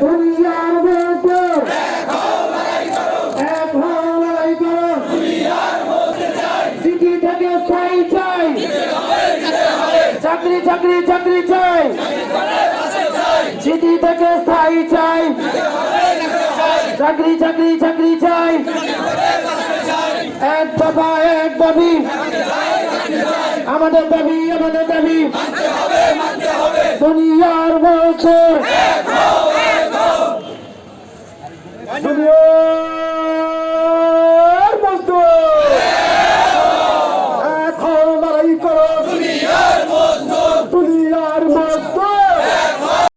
দুনিয়ার মধ্যে। এখন লড়াই করো। সিটি থেকে স্থায়ী চাই চাকরি চাকরি চাকরি চাই সিটি থেকে স্থায়ী চাই চাকরি চাকরি চাকরি চাই এক বাবা এক দাবি। আমাদের দাবি আমাদের দাবি। দুনিয়ার বলছে Junior!